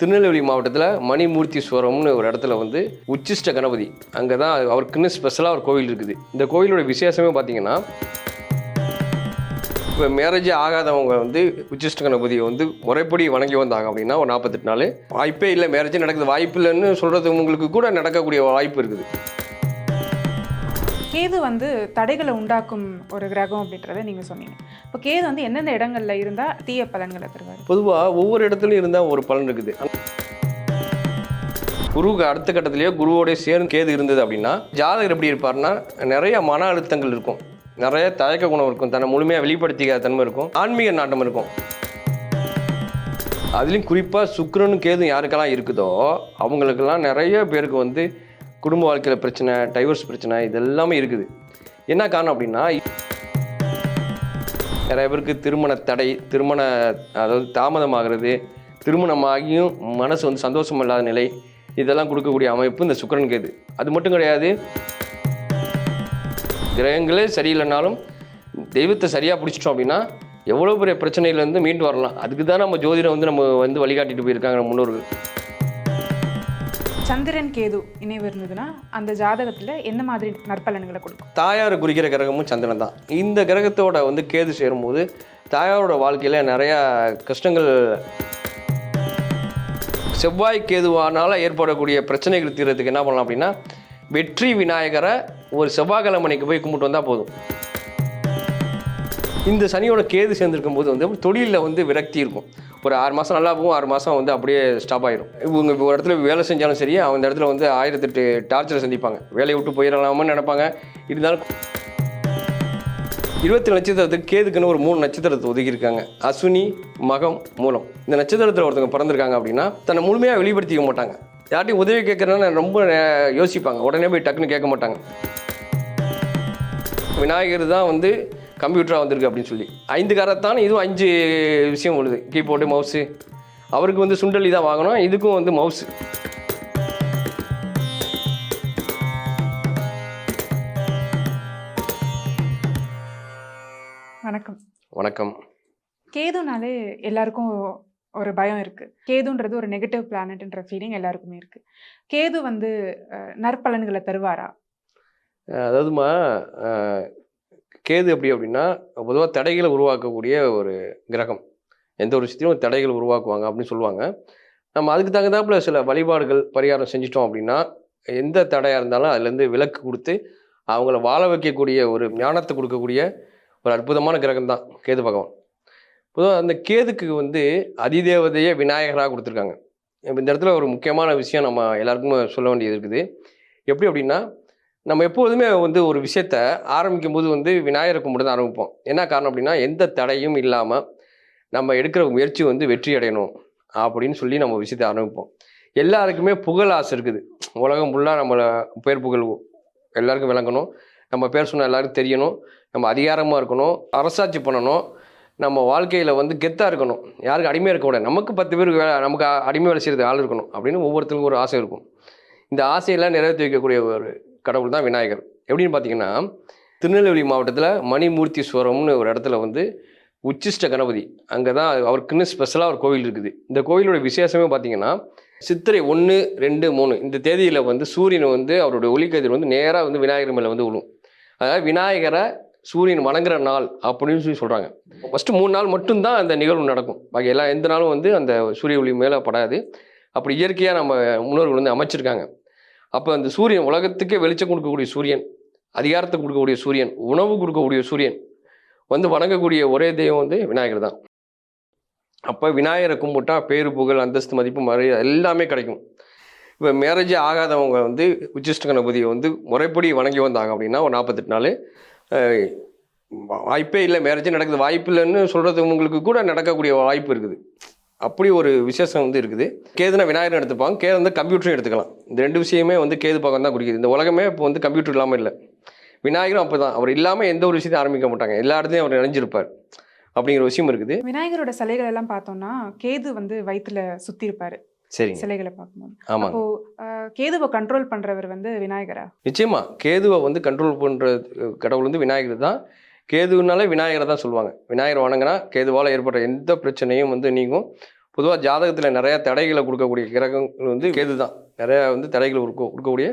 திருநெல்வேலி மாவட்டத்தில் மணிமூர்த்தீஸ்வரம்னு ஒரு இடத்துல வந்து உச்சிஷ்ட கணபதி. அங்கே தான் அவருக்குன்னு ஸ்பெஷலாக ஒரு கோவில் இருக்குது. இந்த கோவிலோட விசேஷமே பார்த்தீங்கன்னா இப்போ மேரேஜ் ஆகாதவங்க வந்து உச்சிஷ்ட கணபதியை வந்து முறைப்படி வணங்கி வந்தாங்க அப்படின்னா ஒரு நாற்பத்தெட்டு நாள். வாய்ப்பே இல்லை மேரேஜே நடக்குது. வாய்ப்பு இல்லைன்னு சொல்கிறது உங்களுக்கு கூட நடக்கக்கூடிய வாய்ப்பு இருக்குது. கேது வந்து தடைகளை உண்டாக்கும் ஒரு கிரகம் அப்படின்றத நீங்கள் சொன்னீங்க. இப்போ கேது வந்து எந்தெந்த இடங்களில் இருந்தால் தீய பலன்களை தருவார்? பொதுவாக ஒவ்வொரு இடத்துலையும் இருந்தால் ஒரு பலன் இருக்குது. குருவுக்கு அடுத்த கட்டத்திலேயே குருவோடைய சேர்ந்து கேது இருந்தது அப்படின்னா ஜாதகர் எப்படி இருப்பார்னா நிறைய மன அழுத்தங்கள் இருக்கும். நிறைய தயக்க குணம் இருக்கும். தன்னை முழுமையாக வெளிப்படுத்திக்காத தன்மை இருக்கும். ஆன்மீக நாட்டம் இருக்கும். அதுலேயும் குறிப்பாக சுக்கரனும் கேதும் யாருக்கெல்லாம் இருக்குதோ அவங்களுக்கெல்லாம் நிறைய பேருக்கு வந்து குடும்ப வாழ்க்கையில் பிரச்சனை டைவர்ஸ் பிரச்சனை இது எல்லாமே இருக்குது. என்ன காரணம் அப்படின்னா நிறைய பேருக்கு திருமண தடை திருமண அதாவது தாமதமாகிறது திருமணமாகியும் மனசு வந்து சந்தோஷம் இல்லாத நிலை இதெல்லாம் கொடுக்கக்கூடிய அமைப்பு இந்த சுக்கிரன் கேது. அது மட்டும் கிடையாது கிரகங்களே சரியில்லைனாலும் தெய்வத்தை சரியாக பிடிச்சிட்டோம் அப்படின்னா எவ்வளோ பெரிய பிரச்சனையிலேருந்து மீண்டு வரலாம். அதுக்கு தான் நம்ம ஜோதிடம் வந்து நம்ம வந்து வழிகாட்டிட்டு போயிருக்காங்க முன்னோர்கள். சந்திரன் கேது இணைவு இருந்ததுன்னா அந்த ஜாதகத்தில் என்ன மாதிரி நற்பலன்களை கொடுக்கும்? தாயார் குறிக்கிற கிரகமும் சந்திரன் தான். இந்த கிரகத்தோட வந்து கேது சேரும்போது தாயாரோட வாழ்க்கையில் நிறையா கஷ்டங்கள் செவ்வாய் கேதுவானால் ஏற்படக்கூடிய பிரச்சனைகள் தீர்றதுக்கு என்ன பண்ணலாம் அப்படின்னா வெற்றி விநாயகரை ஒரு செவ்வாய்க்கிழமனைக்கு போய் கும்பிட்டு வந்தால் போதும். இந்த சனியோட கேது சேர்ந்துருக்கும் போது வந்து தொழிலில் வந்து விரக்தி இருக்கும். ஒரு ஆறு மாதம் நல்லா போகும் ஆறு மாதம் வந்து அப்படியே ஸ்டாப் ஆயிரும். இவங்க ஒரு இடத்துல வேலை செஞ்சாலும் சரி அந்த இடத்துல வந்து ஆயிரத்தெட்டு டார்ச்சரை சந்திப்பாங்க. வேலையை விட்டு போயிடலாமான்னு நினைப்பாங்க. இருந்தாலும் இருபத்தி நட்சத்திரத்துக்கு கேதுக்குன்னு ஒரு மூணு நட்சத்திரத்தை ஒதுக்கியிருக்காங்க அஸ்வினி மகம் மூலம். இந்த நட்சத்திரத்தில் ஒருத்தவங்க பிறந்திருக்காங்க அப்படின்னா தன்னை முழுமையாக வெளிப்படுத்திக்க மாட்டாங்க. யார்ட்டையும் உதவி கேட்குறதுனா ரொம்ப யோசிப்பாங்க. உடனே போய் டக்குன்னு கேட்க மாட்டாங்க. விநாயகர் தான் வந்து கம்ப்யூட்டராக வந்திருக்கு அப்படின்னு சொல்லி. ஐந்து காரத்தான் இதுவும் அஞ்சு விஷயம் உள்ளது. கீபோர்டு மவுஸு அவருக்கு வந்து சுண்டலி தான் வாங்கணும். இதுக்கும் வந்து மவுஸு வணக்கம். வணக்கம். கேதுனாலே எல்லாருக்கும் ஒரு பயம் இருக்கு. கேதுன்றது ஒரு நெகட்டிவ் பிளானட்ன்ற ஃபீலிங் எல்லாருக்குமே இருக்கு. கேது வந்து நற்பலன்களை தருவாரா? அதாவதுமா கேது எப்படி அப்படின்னா பொதுவாக தடைகளை உருவாக்கக்கூடிய ஒரு கிரகம். எந்த ஒரு விஷயத்தையும் தடைகள் உருவாக்குவாங்க அப்படின்னு சொல்லுவாங்க. நம்ம அதுக்கு தகுந்தாப்புல சில வழிபாடுகள் பரிகாரம் செஞ்சிட்டோம் அப்படின்னா எந்த தடையாக இருந்தாலும் அதுலேருந்து விலக்கு கொடுத்து அவங்கள வாழ வைக்கக்கூடிய ஒரு ஞானத்தை கொடுக்கக்கூடிய ஒரு அற்புதமான கிரகம் தான் கேது பகவான். பொதுவாக அந்த கேதுக்கு வந்து அதிதேவதையே விநாயகராக கொடுத்துருக்காங்க. இந்த இடத்துல ஒரு முக்கியமான விஷயம் நம்ம எல்லாருக்குமே சொல்ல வேண்டியது இருக்குது. எப்படி அப்படின்னா நம்ம எப்போதுமே வந்து ஒரு விஷயத்த ஆரம்பிக்கும் போது வந்து விநாயகரை கும்பிட்டு தான் ஆரம்பிப்போம். என்ன காரணம் அப்படின்னா எந்த தடையும் இல்லாமல் நம்ம எடுக்கிற முயற்சி வந்து வெற்றி அடையணும் அப்படின்னு சொல்லி நம்ம விஷயத்தை ஆரம்பிப்போம். எல்லாருக்குமே புகழ் ஆசை இருக்குது. உலகம் ஃபுல்லாக நம்மளை பேர் புகழ் எல்லாருக்கும் விளங்கணும். நம்ம பேர் சொன்ன எல்லாருக்கும் தெரியணும். நம்ம அதிகாரமாக இருக்கணும். அரசாட்சி பண்ணணும். நம்ம வாழ்க்கையில் வந்து கெத்தாக இருக்கணும். யாருக்கும் அடிமையாக இருக்கக்கூடாது நமக்கு பத்து பேருக்கு வேலை நமக்கு அடிமை வேலை செய்கிறது ஆள் இருக்கணும் அப்படின்னு ஒவ்வொருத்தருக்கும் ஒரு ஆசை இருக்கும். இந்த ஆசையெல்லாம் நிறைவேற்றி வைக்கக்கூடிய ஒரு கடவுள் தான் விநாயகர். எப்படின்னு பார்த்தீங்கன்னா திருநெல்வேலி மாவட்டத்தில் மணிமூர்த்தீஸ்வரம்னு ஒரு இடத்துல வந்து உச்சிஷ்ட கணபதி. அங்கே தான் அவருக்குன்னு ஸ்பெஷலாக ஒரு கோவில் இருக்குது. இந்த கோவிலோட விசேஷமே பார்த்தீங்கன்னா சித்திரை ஒன்று ரெண்டு மூணு இந்த தேதியில் வந்து சூரியன் வந்து அவருடைய ஒளிக்கதிர் வந்து நேராக வந்து விநாயகர் மேலே வந்து விழும். அதாவது விநாயகரை சூரியன் வணங்குற நாள் அப்படின்னு சொல்லி சொல்கிறாங்க ஃபஸ்ட்டு மூணு நாள் மட்டும்தான் அந்த நிகழ்வு நடக்கும். பாக்கி எல்லா எந்த நாளும் வந்து அந்த சூரிய ஒளி மேலே படாது. அப்படி இயற்கையாக நம்ம முன்னோர்கள் வந்து அமைச்சிருக்காங்க. அப்போ அந்த சூரியன் உலகத்துக்கே வெளிச்சம் கொடுக்கக்கூடிய சூரியன் அதிகாரத்தை கொடுக்கக்கூடிய சூரியன் உணவு கொடுக்கக்கூடிய சூரியன் வந்து வணங்கக்கூடிய ஒரே தெய்வம் வந்து விநாயகர் தான். அப்போ விநாயகரை கும்பிட்டா பேரு புகழ் அந்தஸ்து மதிப்பு மரியாதை எல்லாமே கிடைக்கும். இப்போ மேரேஜே ஆகாதவங்க வந்து உச்சிஷ்ட கணபதியை வந்து முறைப்படி வணங்கி வந்தாங்க அப்படின்னா ஒரு நாற்பத்தெட்டு நாள் வாய்ப்பே இல்லை. மேரேஜே நடக்குது. வாய்ப்பு இல்லைன்னு சொல்கிறது உங்களுக்கு கூட நடக்கக்கூடிய வாய்ப்பு இருக்குது. அப்படி ஒரு விசேஷம் வந்து இருக்குது. கேதுனா விநாயகர் எடுத்துப்பாங்க கேது வந்து கம்ப்யூட்டரும் எடுத்துக்கலாம். இந்த ரெண்டு விஷயமே வந்து கேது பக்கம் தான் குறிக்குது. இந்த உலகமே இப்போ வந்து கம்ப்யூட்டர் இல்லாமல் இல்லை. விநாயகரும் அப்போ தான் அவர் இல்லாமல் எந்த ஒரு விஷயத்தையும் ஆரம்பிக்க மாட்டாங்க. எல்லா இடத்துலையும் அவர் நினைஞ்சிருப்பார். அப்படிங்கிற விஷயம் இருக்குது. விநாயகரோட சிலைகள் எல்லாம் பார்த்தோம்னா கேது வந்து வயிற்றுல சுத்தி இருப்பாரு சரிங்க. சிலைகளை பார்க்கும்போது. ஆமாங்க. அப்போ கேதுவை கண்ட்ரோல் பண்றவர் வந்து விநாயகரா? நிச்சயமா. கேதுவை வந்து கண்ட்ரோல் பண்ணுற கடவுள் வந்து விநாயகர் தான். கேதுனாலே விநாயகரை தான் சொல்லுவாங்க. விநாயகர் வணங்கினா கேதுவால் ஏற்படுற எந்த பிரச்சனையும் வந்து நீங்கும். பொதுவாக ஜாதகத்தில் நிறையா தடைகளை கொடுக்கக்கூடிய கிரகங்கள் வந்து கேது தான். நிறையா வந்து தடைகளை கொடுக்க கொடுக்கக்கூடிய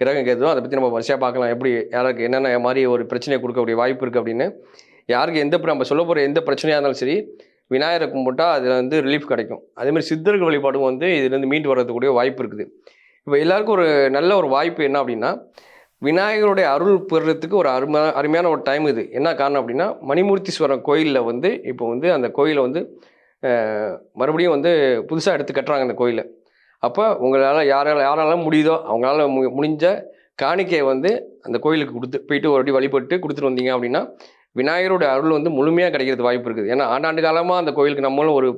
கிரகம் கேது தான். அதை பற்றி நம்ம வரிசையாக பார்க்கலாம். எப்படி யாருக்கு என்னென்ன மாதிரி ஒரு பிரச்சனையை கொடுக்கக்கூடிய வாய்ப்பு இருக்குது அப்படின்னு. யாருக்கு எந்த நம்ம சொல்ல போகிற எந்த பிரச்சனையாக இருந்தாலும் சரி விநாயகரை கும்பிட்டா அதில் வந்து ரிலீஃப் கிடைக்கும். அதேமாதிரி சித்தர்கள் வழிபாடும் வந்து இதுலேருந்து மீண்டு வர்றதுக்கூடிய வாய்ப்பு இருக்குது. இப்போ எல்லாருக்கும் ஒரு நல்ல ஒரு வாய்ப்பு என்ன அப்படின்னா விநாயகருடைய அருள் பெறுறதுக்கு ஒரு அருமை அருமையான ஒரு டைம் இது. என்ன காரணம் அப்படின்னா மணிமூர்த்தீஸ்வரர் கோயிலில் வந்து இப்போ வந்து அந்த கோயிலை வந்து மறுபடியும் வந்து புதுசாக எடுத்து கட்டுறாங்க அந்த கோயிலை. அப்போ உங்களால் யாரால யாரால முடியுதோ அவங்களால மு முடிஞ்ச காணிக்கையை வந்து அந்த கோயிலுக்கு கொடுத்து போயிட்டு ஒரு வாட்டி வழிபட்டு கொடுத்துட்டு வந்தீங்க அப்படின்னா விநாயகரோட அருள் வந்து முழுமையாக கிடைக்கிறது வாய்ப்பு இருக்குது. ஏன்னா ஆண்டாண்டு காலமாக அந்த கோயிலுக்கு நம்மளும் ஒரு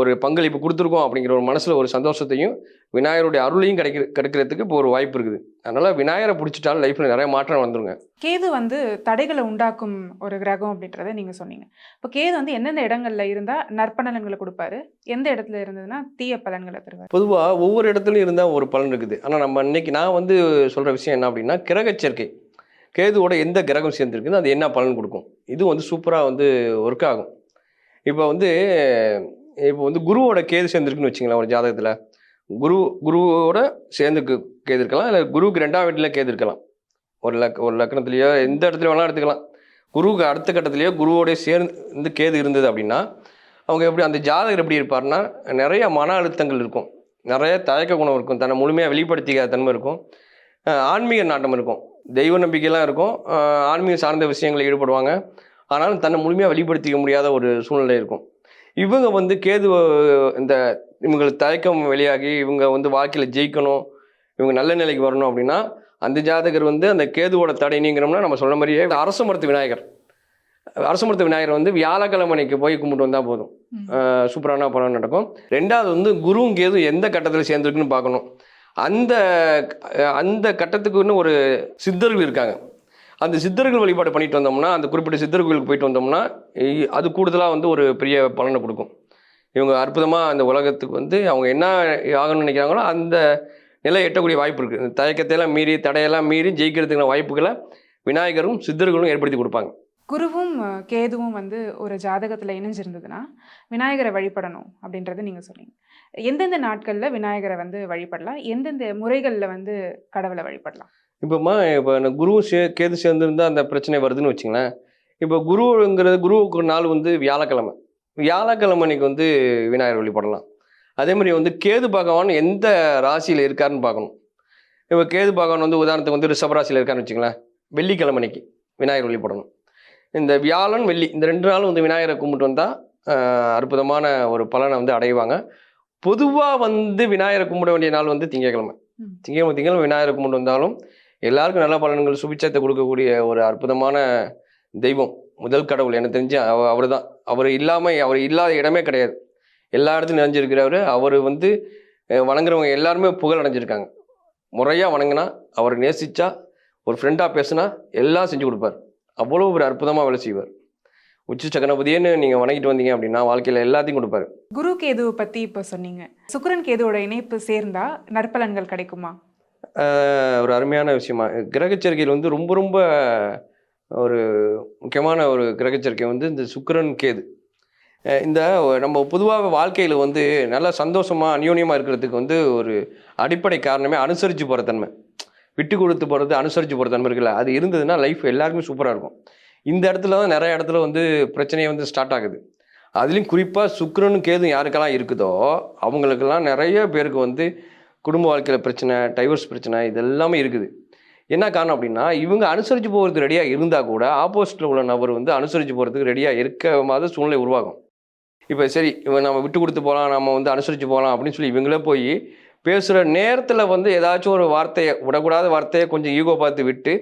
ஒரு பங்களிப்பு கொடுத்துருக்கோம் அப்படிங்கிற ஒரு மனசில் ஒரு சந்தோஷத்தையும் விநாயகருடைய அருளையும் கிடைக்கிற கிடைக்கிறதுக்கு இப்போ ஒரு வாய்ப்பு இருக்குது. அதனால் விநாயகரை பிடிச்சிட்டாலும் லைஃப்பில் நிறைய மாற்றம் வந்துருங்க. கேது வந்து தடைகளை உண்டாக்கும் ஒரு கிரகம் அப்படின்றத நீங்க சொன்னீங்க. இப்போ கேது வந்து எந்தெந்த இடங்கள்ல இருந்தா நற்பலன்களை கொடுப்பாரு? எந்த இடத்துல இருந்ததுன்னா தீய பலன்களை தருவார். பொதுவாக ஒவ்வொரு இடத்துலையும் இருந்தால் ஒரு பலன் இருக்குது. ஆனால் நம்ம இன்னைக்கு நான் வந்து சொல்கிற விஷயம் என்ன அப்படின்னா கிரகச் சேர்க்கை. கேதுவோட எந்த கிரகம் சேர்ந்துருக்குன்னு அது என்ன பலன் கொடுக்கும்? இது வந்து சூப்பராக வந்து ஒர்க் ஆகும். இப்போ வந்து இப்போ வந்து குருவோட கேது சேர்ந்துருக்குன்னு வச்சுங்களேன் ஒரு ஜாதகத்தில். குரு குருவோட சேர்ந்து கேது இருக்கலாம் இல்லை குருவுக்கு ரெண்டாம் வீட்டில் கேது இருக்கலாம். ஒரு லக் ஒரு லக்னத்துலேயோ எந்த இடத்துல வேணாலும் எடுத்துக்கலாம். குருவுக்கு அடுத்த கட்டத்துலேயோ குருவோடைய சேர்ந்து கேது இருந்தது அப்படின்னா அவங்க எப்படி அந்த ஜாதகர் எப்படி இருப்பார்னா நிறைய மன அழுத்தங்கள் இருக்கும். நிறைய தயக்க குணம் இருக்கும். தன்னை முழுமையாக வெளிப்படுத்திக்காத தன்மை இருக்கும். ஆன்மீக நாட்டம் இருக்கும். தெய்வ நம்பிக்கைலாம் இருக்கும். ஆன்மீக சார்ந்த விஷயங்களில் ஈடுபடுவாங்க. ஆனாலும் தன்னை முழுமையாக வெளிப்படுத்திக்க முடியாத ஒரு சூழ்நிலை இருக்கும். இவங்க வந்து கேது இந்த இவங்களுக்கு தயக்கம் வெளியாகி இவங்க வந்து வாழ்க்கையில் ஜெயிக்கணும் இவங்க நல்ல நிலைக்கு வரணும் அப்படின்னா அந்த ஜாதகர் வந்து அந்த கேதுவோட தடை நீங்கிறோம்னா நம்ம சொன்ன மாதிரியே அரச மரத்து விநாயகர். அரச மரத்து விநாயகர் வந்து வியாழக்கிழமைக்கு போய் கும்பிட்டு வந்தால் போதும். சூப்பரான பலன் நடக்கும். ரெண்டாவது வந்து குருவும் கேதும் எந்த கட்டத்தில் சேர்ந்துருக்குன்னு பார்க்கணும். அந்த அந்த கட்டத்துக்குன்னு ஒரு சித்தர்கள் இருக்காங்க. அந்த சித்தர்கள் வழிபாடு பண்ணிட்டு வந்தோம்னா அந்த குறிப்பிட்ட சித்தர் கோயிலுக்கு போயிட்டு வந்தோம்னா அது கூடுதலாக வந்து ஒரு பெரிய பலனை கொடுக்கும். இவங்க அற்புதமாக அந்த உலகத்துக்கு வந்து அவங்க என்ன ஆகணும்னு நினைக்கிறாங்களோ அந்த நிலை எட்டக்கூடிய வாய்ப்பு இருக்குது இந்த தயக்கத்தையெல்லாம் மீறி தடையெல்லாம் மீறி ஜெயிக்கிறதுக்கான வாய்ப்புகளை விநாயகரும் சித்தர்களும் ஏற்படுத்தி கொடுப்பாங்க. குருவும் கேதுவும் வந்து ஒரு ஜாதகத்தில் இணைஞ்சிருந்ததுன்னா விநாயகரை வழிபடணும் அப்படின்றத நீங்கள் சொன்னீங்க. எந்தெந்த நாட்களில் விநாயகரை வந்து வழிபடலாம்? எந்தெந்த முறைகளில் வந்து கடவுளை வழிபடலாம்? இப்போம்மா இப்போ இந்த குரு சே கேது சேர்ந்துருந்தா அந்த பிரச்சனை வருதுன்னு வச்சுங்களேன். இப்போ குருங்கிறது குருவுக்கு நாள் வந்து வியாழக்கிழமை. வியாழக்கிழமை அன்னைக்கு வந்து விநாயகர் வழிபடலாம் அதே மாதிரி வந்து கேது பகவான் எந்த ராசியில் இருக்காருன்னு பார்க்கணும். இப்போ கேது பகவான் வந்து உதாரணத்துக்கு வந்து ரிஷப ராசியில் இருக்காருன்னு வச்சுங்களேன். வெள்ளிக்கிழமை அன்னைக்கு விநாயகர் வழிபடணும் இந்த வியாழன் வெள்ளி இந்த ரெண்டு நாளும் வந்து விநாயகரை கும்பிட்டு வந்தால் அற்புதமான ஒரு பலனை வந்து அடைவாங்க. பொதுவாக வந்து விநாயகரை கும்பிட வேண்டிய நாள் வந்து திங்கட்கிழமை ம். திங்கக்கிழமை திங்கக்கிழமை விநாயகரை கும்பிட்டு வந்தாலும் எல்லாருக்கும் நல்ல பலன்கள் சுபிச்சத்தை கொடுக்கக்கூடிய ஒரு அற்புதமான தெய்வம் முதல் கடவுள். எனக்கு தெரிஞ்சு அவர் தான் அவர் இல்லாமல் அவர் இல்லாத இடமே கிடையாது. எல்லா இடத்துலையும் நிறைஞ்சிருக்கிறவர். அவர் வந்து வணங்குறவங்க எல்லாருமே புகழ் அடைஞ்சிருக்காங்க. முறையாக வணங்கினா அவர் நேசிச்சா ஒரு ஃப்ரெண்டாக பேசுனா எல்லாம் செஞ்சு கொடுப்பார். அவ்வளோ ஒரு அற்புதமாக வேலை செய்வார். உச்சி சக்கரபதியன்னு நீங்கள் வணங்கிட்டு வந்தீங்க அப்படின்னா வாழ்க்கையில் எல்லாத்தையும் கொடுப்பாரு. குரு கேதுவை பற்றி இப்போ சொன்னீங்க. சுக்கரன் கேதுவோட இணைப்பு சேர்ந்தா நற்பலன்கள் கிடைக்குமா? ஒரு அருமையான விஷயமா. கிரகச்சரிக்கையில் வந்து ரொம்ப ரொம்ப ஒரு முக்கியமான ஒரு கிரகச்சரிக்கை வந்து இந்த சுக்கரன் கேது. இந்த நம்ம பொதுவாக வாழ்க்கையில் வந்து நல்லா சந்தோஷமாக அந்யோன்யமாக இருக்கிறதுக்கு வந்து ஒரு அடிப்படை காரணமே அனுசரித்து போகிற தன்மை. விட்டு கொடுத்து போகிறது அனுசரித்து போகிற தன்மை இருக்குல்ல. அது இருந்ததுன்னா லைஃப் எல்லாருக்குமே சூப்பராக இருக்கும். இந்த இடத்துல தான் நிறைய இடத்துல வந்து பிரச்சனையே வந்து ஸ்டார்ட் ஆகுது. அதுலேயும் குறிப்பாக சுக்கரனும் கேதும் யாருக்கெல்லாம் இருக்குதோ அவங்களுக்கெல்லாம் நிறைய பேருக்கு வந்து குடும்ப வாழ்க்கையில் பிரச்சனை டைவர்ஸ் பிரச்சனை இது எல்லாமே இருக்குது. என்ன காரணம் அப்படின்னா இவங்க அனுசரித்து போகிறதுக்கு ரெடியாக இருந்தால் கூட ஆப்போசிட்டில் உள்ள நபர் வந்து அனுசரித்து போகிறதுக்கு ரெடியாக இருக்க மாதிரி சூழ்நிலை உருவாகும் இப்போ சரி இவன் நம்ம விட்டு கொடுத்து போகலாம் நம்ம வந்து அனுசரித்து போகலாம் அப்படின்னு சொல்லி இவங்களே போய் பேசுகிற நேரத்தில் வந்து ஏதாச்சும் ஒரு வார்த்தையை விடக்கூடாத வார்த்தையை கொஞ்சம் ஈகோ பார்த்து விட்டு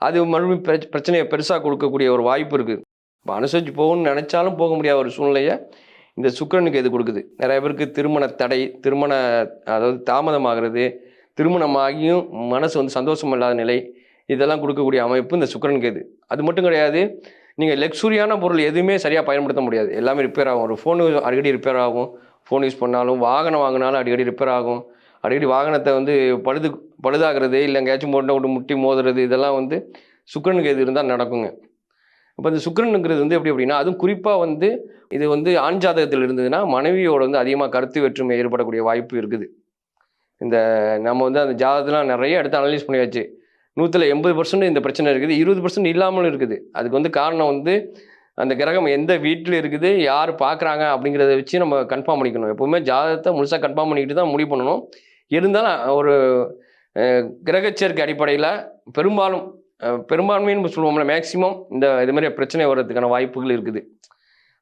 அது மறுபடியும் பிரச்ச- பிரச்சனையை பெருசாக கொடுக்கக்கூடிய ஒரு வாய்ப்பு இருக்குது இப்போ அனுசரித்து போகணும்னு நினச்சாலும் போக முடியாத ஒரு சூழ்நிலையை இந்த சுக்கரனுக்கு இது கொடுக்குது? நிறைய பேருக்கு திருமண தடை திருமண அதாவது தாமதமாகிறது திருமணமாகியும் மனசு வந்து சந்தோஷம் இல்லாத நிலை இதெல்லாம் கொடுக்கக்கூடிய அமைப்பு இந்த சுக்கரனுக்கு இது அது மட்டும் கிடையாது நீங்கள் லக்ஸுரியான பொருள் எதுவுமே சரியாக பயன்படுத்த முடியாது. எல்லாமே ரிப்பேர் ஆகும். ஒரு ஃபோனு அடிக்கடி ரிப்பேர் ஆகும். ஃபோன் யூஸ் பண்ணாலும் வாகனம் வாங்கினாலும் அடிக்கடி ரிப்பேர் ஆகும். அடிக்கடி வாகனத்தை வந்து பழுது பழுதாகிறது இல்லை எங்கேயாச்சும் போட்டு விட்டு முட்டி மோதுறது இதெல்லாம் வந்து சுக்கரனுக்கு எது இருந்தால் நடக்குங்க. இப்போ இந்த சுக்கரனுங்கிறது வந்து எப்படி அப்படின்னா அதுவும் குறிப்பாக வந்து இது வந்து ஆண் ஜாதகத்தில் இருந்ததுன்னா மனைவியோட வந்து அதிகமாக கருத்து வேற்றுமை ஏற்படக்கூடிய வாய்ப்பு இருக்குது. இந்த நம்ம வந்து அந்த ஜாதகத்தெலாம் நிறைய எடுத்து அனலைஸ் பண்ணியாச்சு. நூற்றில் எண்பது பர்சன்ட் இந்த பிரச்சனை இருக்குது இருபது பர்சன்ட் இல்லாமலும் இருக்குது. அதுக்கு வந்து காரணம் வந்து அந்த கிரகம் எந்த வீட்டில் இருக்குது யார் பார்க்குறாங்க அப்படிங்கிறத வச்சு நம்ம கன்ஃபார்ம் பண்ணிக்கணும். எப்போவுமே ஜாதகத்தை முழுசாக கன்ஃபார்ம் பண்ணிக்கிட்டு தான் முடிவு பண்ணணும். இருந்தாலும் ஒரு கிரகச்சேர்க்கை அடிப்படையில் பெரும்பாலும் பெரும்பான்மைன்னு சொல்லுவோம்ல மேக்சிமம் இந்த இது மாதிரி பிரச்சனை வர்றதுக்கான வாய்ப்புகள் இருக்குது.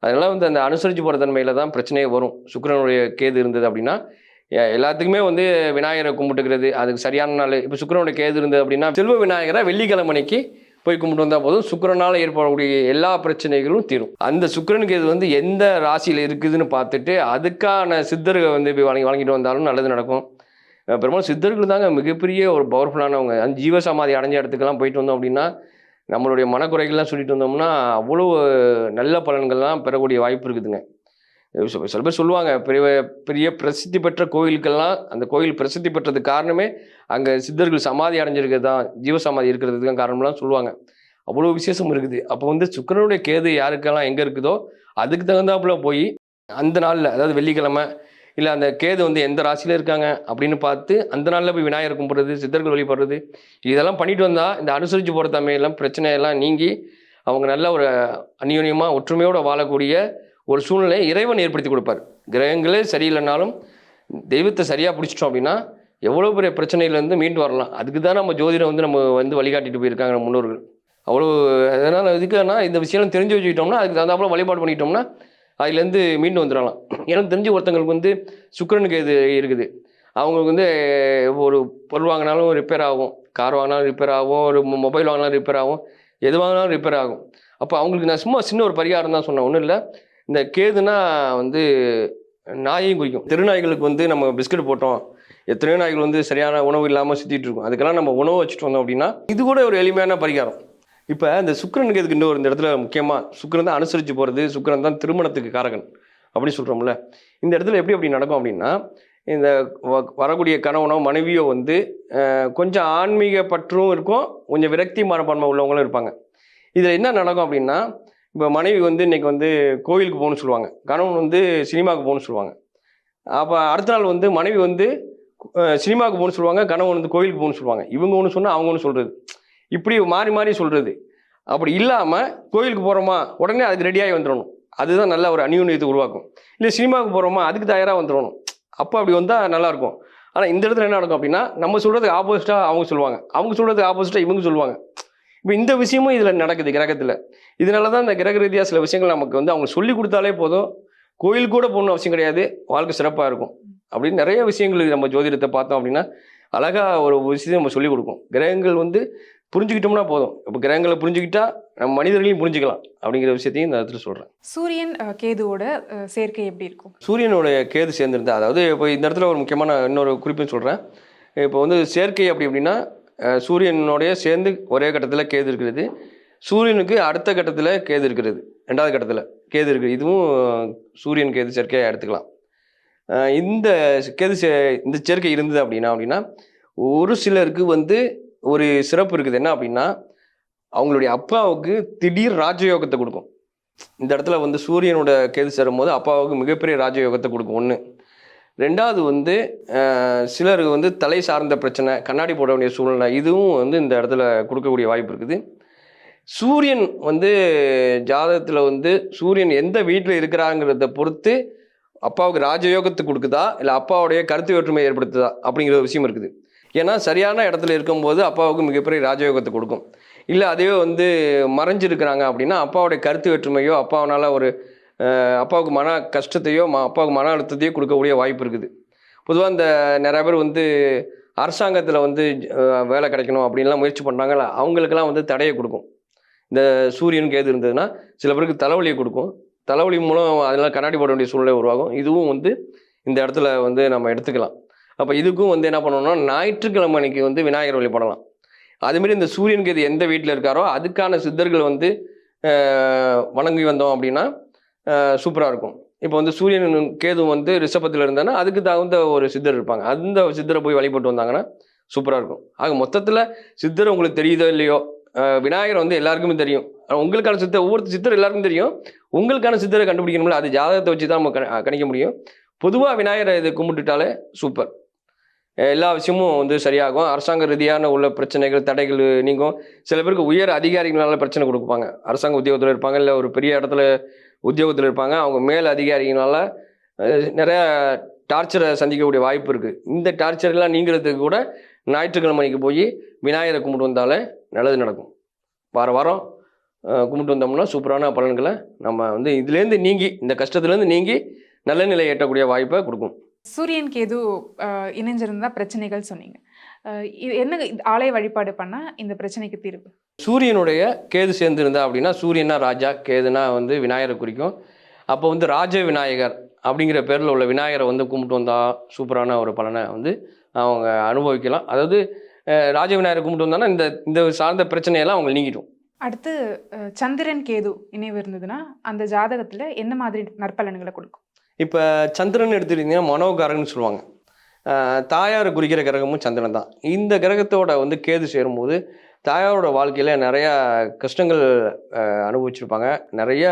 அதனால் வந்து அந்த அனுசரித்து போகிற தன்மையில் தான் பிரச்சனையே வரும். சுக்கரனுடைய கேது இருந்தது அப்படின்னா எல்லாத்துக்குமே வந்து விநாயகரை கும்பிட்டுக்கிறது அதுக்கு சரியான நாள். இப்போ சுக்கரனுடைய கேது இருந்தது அப்படின்னா செல்வ விநாயகரை வெள்ளிக்கிழமனைக்கு போய் கும்பிட்டு வந்தால் போதும். சுக்கரனால் ஏற்படக்கூடிய எல்லா பிரச்சனைகளும் தீரும். அந்த சுக்கரனுக்கு கேது வந்து எந்த ராசியில் இருக்குதுன்னு பார்த்துட்டு அதுக்கான சித்தர்கள் வந்து இப்போ வழங்கி வழங்கிட்டு வந்தாலும் நல்லது நடக்கும். பெரும்பாலும் சித்தர்கள் தாங்க மிகப்பெரிய ஒரு பவர்ஃபுல்லானவங்க அந்த ஜீவசமாதி அடைஞ்ச இடத்துக்கெல்லாம் போயிட்டு வந்தோம் அப்படின்னா நம்மளுடைய மனக்குறைகள்லாம் சொல்லிட்டு வந்தோம்னா அவ்வளோ நல்ல பலன்கள்லாம் பெறக்கூடிய வாய்ப்பு இருக்குதுங்க. சில பேர் சொல்லுவாங்க பெரிய பெரிய பிரசித்தி பெற்ற கோயிலுக்கெல்லாம் அந்த கோயில் பிரசித்தி பெற்றது காரணமே அங்கே சித்தர்கள் சமாதி அடைஞ்சிருக்கிறது தான் ஜீவசமாதி இருக்கிறதுக்கு தான் காரணம்லாம் சொல்லுவாங்க. அவ்வளோ விசேஷம் இருக்குது. அப்போ வந்து சுக்கரனுடைய கேது யாருக்கெல்லாம் எங்கே இருக்குதோ அதுக்கு தகுந்தாப்புல போய் அந்த நாளில் அதாவது வெள்ளிக்கிழமை இல்லை அந்த கேது வந்து எந்த ராசியில் இருக்காங்க அப்படின்னு பார்த்து அந்த நாளில் போய் விநாயகர் கும்பிட்றது சித்தர்கள் வழிபடுறது இதெல்லாம் பண்ணிட்டு வந்தால் இந்த அனுசரித்து போகிற தமையெல்லாம் பிரச்சனையெல்லாம் நீங்கி அவங்க நல்ல ஒரு அந்யோன்யமாக ஒற்றுமையோடு வாழக்கூடிய ஒரு சூழ்நிலையை இறைவன் ஏற்படுத்தி கொடுப்பார். கிரகங்களே சரியில்லைனாலும் தெய்வத்தை சரியாக பிடிச்சிட்டோம் அப்படின்னா எவ்வளோ பெரிய பிரச்சனையிலேருந்து மீண்டு வரலாம். அதுக்கு தான் நம்ம ஜோதிடம் வந்து நம்ம வந்து வழிகாட்டிட்டு போயிருக்காங்க முன்னோர்கள். அவ்வளோ அதனால் இதுக்குன்னா இந்த விஷயம் தெரிஞ்சு வச்சுக்கிட்டோம்னா அதுக்கு தகுந்தாப்புல வழிபாடு பண்ணிக்கிட்டோம்னா அதுலேருந்து மீண்டு வந்துடலாம். எனக்கு தெரிஞ்ச ஒருத்தங்களுக்கு வந்து சுக்கரனுக்கு இது இருக்குது. அவங்களுக்கு வந்து ஒரு பொருள் வாங்கினாலும் ரிப்பேர் ஆகும். கார் வாங்கினாலும் ரிப்பேர் ஆகும். ஒரு மொபைல் வாங்கினாலும் ரிப்பேர் ஆகும். எது வாங்கினாலும் ரிப்பேர் ஆகும். அப்போ அவங்களுக்கு நான் சும்மா சின்ன ஒரு பரிகாரம் தான் சொன்னேன். ஒன்றும் இல்லை. இந்த கேதுனா வந்து நாயையும் குறிக்கும். திருநாய்களுக்கு வந்து நம்ம பிஸ்கட் போட்டோம். எத்தனையோ நாய்கள் வந்து சரியான உணவு இல்லாமல் சுற்றிட்டு இருக்கும். அதுக்கெல்லாம் நம்ம உணவு வச்சுட்டு வந்தோம் அப்படின்னா இது கூட ஒரு எளிமையான பரிகாரம். இப்போ இந்த சுக்கிரனுக்கு எதுக்கு இன்னொரு இந்த இடத்துல முக்கியமாக சுக்கரன் தான் அனுசரித்து போகிறது சுக்கரன் தான் திருமணத்துக்கு காரகன் அப்படி சொல்கிறோம்ல இந்த இடத்துல எப்படி அப்படி நடக்கும் அப்படின்னா இந்த வ- வரக்கூடிய கணவனோ மனைவியோ வந்து கொஞ்சம் ஆன்மீக பற்றும் இருக்கும் கொஞ்சம் விரக்தி மனப்பான்மை உள்ளவங்களும் இருப்பாங்க. இதில் என்ன நடக்கும் அப்படின்னா இப்போ மனைவி வந்து இன்னைக்கு வந்து கோவிலுக்கு போகணும்னு சொல்லுவாங்க. கணவன் வந்து சினிமாவுக்கு போகணும்னு சொல்லுவாங்க. அப்போ அடுத்த நாள் வந்து மனைவி வந்து சினிமாவுக்கு போகணும்னு சொல்லுவாங்க கணவன் வந்து கோவிலுக்கு போகணும்னு சொல்லுவாங்க. இவங்க ஒன்று சொன்னால் அவங்க ஒன்று சொல்கிறது இப்படி மாறி மாறி சொல்கிறது அப்படி இல்லாமல் கோயிலுக்கு போகிறோமா உடனே அதுக்கு ரெடியாகி வந்துடணும். அதுதான் நல்ல ஒரு அந்யூன்யத்தை உருவாக்கும். இல்லை சினிமாவுக்கு போகிறோமா அதுக்கு தயாராக வந்துடணும். அப்போ அப்படி வந்தால் நல்லாயிருக்கும் ஆனால் இந்த இடத்துல என்ன நடக்கும் அப்படின்னா நம்ம சொல்கிறதுக்கு ஆப்போசிட்டாக அவங்க சொல்லுவாங்க. அவங்க சொல்கிறதுக்கு ஆப்போசிட்டாக இவங்க சொல்லுவாங்க. இப்போ இந்த விஷயமும் இதில் நடக்குது கிரகத்தில். இதனால தான் இந்த கிரக ரீதியாக சில விஷயங்கள் நமக்கு வந்து அவங்க சொல்லி கொடுத்தாலே போதும். கோயில் கூட போகணும் அவசியம் கிடையாது. வாழ்க்கை சிறப்பாக இருக்கும். அப்படின்னு நிறைய விஷயங்கள் நம்ம ஜோதிடத்தை பார்த்தோம் அப்படின்னா அழகாக ஒரு விஷயத்தை நம்ம சொல்லிக் கொடுக்கும். கிரகங்கள் வந்து புரிஞ்சுக்கிட்டோம்னா போதும். இப்போ கிரகங்களை புரிஞ்சுக்கிட்டா நம்ம மனிதர்களையும் புரிஞ்சுக்கலாம் அப்படிங்கிற விஷயத்தையும் இந்த இடத்துல சொல்கிறேன் சூரியன் கேதுவோட சேர்க்கை எப்படி இருக்கும்? சூரியனுடைய கேது சேர்ந்திருந்தா அதாவது இப்போ இந்த இடத்துல ஒரு முக்கியமான இன்னொரு குறிப்புன்னு சொல்கிறேன் இப்போ வந்து சேர்க்கை அப்படி அப்படின்னா சூரியனுடைய சேர்ந்து ஒரே கட்டத்தில் கேது இருக்கிறது. சூரியனுக்கு அடுத்த கட்டத்தில் கேது இருக்கிறது. ரெண்டாவது கட்டத்தில் கேது இருக்குது. இதுவும் சூரியன் கேது சேர்க்கையாக எடுத்துக்கலாம். இந்த கேது சே இந்த சேர்க்கை இருந்தது அப்படின்னா அப்படின்னா ஒரு சிலருக்கு வந்து ஒரு சிறப்பு இருக்குது. என்ன அப்படின்னா அவங்களுடைய அப்பாவுக்கு திடீர் ராஜயோகத்தை கொடுக்கும். இந்த இடத்துல வந்து சூரியனோட கேது சேரும் போது அப்பாவுக்கு மிகப்பெரிய ராஜயோகத்தை கொடுக்கும். ஒன்று ரெண்டாவது வந்து சிலருக்கு வந்து தலை சார்ந்த பிரச்சனை கண்ணாடி போட வேண்டிய சூழ்நிலை இதுவும் வந்து இந்த இடத்துல கொடுக்கக்கூடிய வாய்ப்பு இருக்குது. சூரியன் வந்து ஜாதகத்தில் வந்து சூரியன் எந்த வீட்டில் இருக்கிறாங்கிறத பொறுத்து அப்பாவுக்கு ராஜயோகத்தை கொடுக்குதா? இல்லை அப்பாவுடைய கருத்து வேற்றுமை ஏற்படுத்துதா? அப்படிங்கிற ஒரு விஷயம் இருக்குது. ஏன்னா சரியான இடத்துல இருக்கும்போது அப்பாவுக்கு மிகப்பெரிய ராஜயோகத்தை கொடுக்கும். இல்லை அதுவே வந்து மறைஞ்சிருக்கிறாங்க அப்படின்னா அப்பாவுடைய கருத்து வேற்றுமையோ அப்பாவனால் ஒரு அப்பாவுக்கு மன கஷ்டத்தையோ ம அப்பாவுக்கு மன அழுத்தத்தையோ கொடுக்கக்கூடிய வாய்ப்பு இருக்குது. பொதுவாக இந்த நிறைய பேர் வந்து அரசாங்கத்தில் வந்து வேலை கிடைக்கணும் அப்படின்லாம் முயற்சி பண்ணுறாங்கல்ல அவங்களுக்கெல்லாம் வந்து தடையை கொடுக்கும். இந்த சூரியனுக்கு எது இருந்ததுன்னா சில பேருக்கு தலைவலியை கொடுக்கும். தலைவலி மூலம் அதெல்லாம் கண்ணாடி போட வேண்டிய சூழ்நிலை உருவாகும். இதுவும் வந்து இந்த இடத்துல வந்து நம்ம எடுத்துக்கலாம். அப்போ இதுக்கும் வந்து என்ன பண்ணணும்னா ஞாயிற்றுக்கிழமை அன்னைக்கு வந்து விநாயகர் வழிபடலாம் அதுமாரி இந்த சூரியன் கேது எந்த வீட்டில் இருக்காரோ அதுக்கான சித்தர்கள் வந்து வணங்கி வந்தோம் அப்படின்னா சூப்பராக இருக்கும். இப்போ வந்து சூரியன் கேது வந்து ரிஷபத்தில் இருந்தாங்கன்னா அதுக்கு தகுந்த ஒரு சித்தர் இருப்பாங்க. அந்த சித்தரை போய் வழிபட்டு வந்தாங்கன்னா சூப்பராக இருக்கும். ஆக மொத்தத்தில் சித்தர் உங்களுக்கு தெரியுதோ இல்லையோ விநாயகர் வந்து எல்லாருக்குமே தெரியும். உங்களுக்கான சித்தர் ஒவ்வொரு சித்தர் எல்லாருக்கும் தெரியும். உங்களுக்கான சித்தரை கண்டுபிடிக்கணும்ல அது ஜாதகத்தை வச்சு தான் நம்ம கணிக்க முடியும். பொதுவாக விநாயகரை இது கும்பிட்டுட்டாலே சூப்பர். எல்லா விஷயமும் வந்து சரியாகும். அரசாங்க ரீதியான உள்ள பிரச்சனைகள் தடைகள் நீங்கும். சில பேருக்கு உயர் அதிகாரிகளால் பிரச்சனை கொடுப்பாங்க. அரசாங்க உத்தியோகத்தில் இருப்பாங்க இல்லை ஒரு பெரிய இடத்துல உத்தியோகத்தில் இருப்பாங்க. அவங்க மேல் அதிகாரிகளால் நிறையா நிறைய டார்ச்சரை சந்திக்கக்கூடிய வாய்ப்பு இருக்குது இந்த டார்ச்சர்லாம் நீங்கிறதுக்கு கூட ஞாயிற்றுக்கிழமைக்கு போய் விநாயகரை கும்பிட்டு வந்தாலே நல்லது நடக்கும். வார வாரம் கும்பிட்டு வந்தோம்னா சூப்பரான பலன்களை நம்ம வந்து இதுலேருந்து நீங்கி இந்த கஷ்டத்துலேருந்து நீங்கி நல்ல நிலை எட்டக்கூடிய வாய்ப்பை கொடுக்கும். சூரியன் கேது இணைஞ்சிருந்தா பிரச்சனைகள் சொன்னீங்க. இது என்ன ஆலய வழிபாடு பண்ணா இந்த பிரச்சனைக்கு தீர்வு? சூரியனுடைய கேது சேர்ந்திருந்தா அப்படின்னா சூரியனா ராஜா கேதுனா வந்து விநாயகரை குறிக்கும். அப்போ வந்து ராஜ விநாயகர் அப்படிங்கிற பேரில் உள்ள விநாயகரை வந்து கும்பிட்டு வந்தா சூப்பரான ஒரு பலனை வந்து அவங்க அனுபவிக்கலாம். அதாவது ராஜ விநாயகரை கும்பிட்டு வந்தாங்கன்னா இந்த இந்த சார்ந்த பிரச்சனையெல்லாம் அவங்க நீங்கிடும். அடுத்து சந்திரன் கேது இணைவு இருந்ததுன்னா அந்த ஜாதகத்துல என்ன மாதிரி நற்பலன்களை கொடுக்கும்? இப்போ சந்திரன் எடுத்துக்கிட்டிங்கன்னா மனோகாரகன்னு சொல்லுவாங்க. தாயார் குறிக்கிற கிரகமும் சந்திரன் தான். இந்த கிரகத்தோட வந்து கேது சேரும்போது தாயாரோட வாழ்க்கையில் நிறையா கஷ்டங்கள் அனுபவிச்சிருப்பாங்க. நிறைய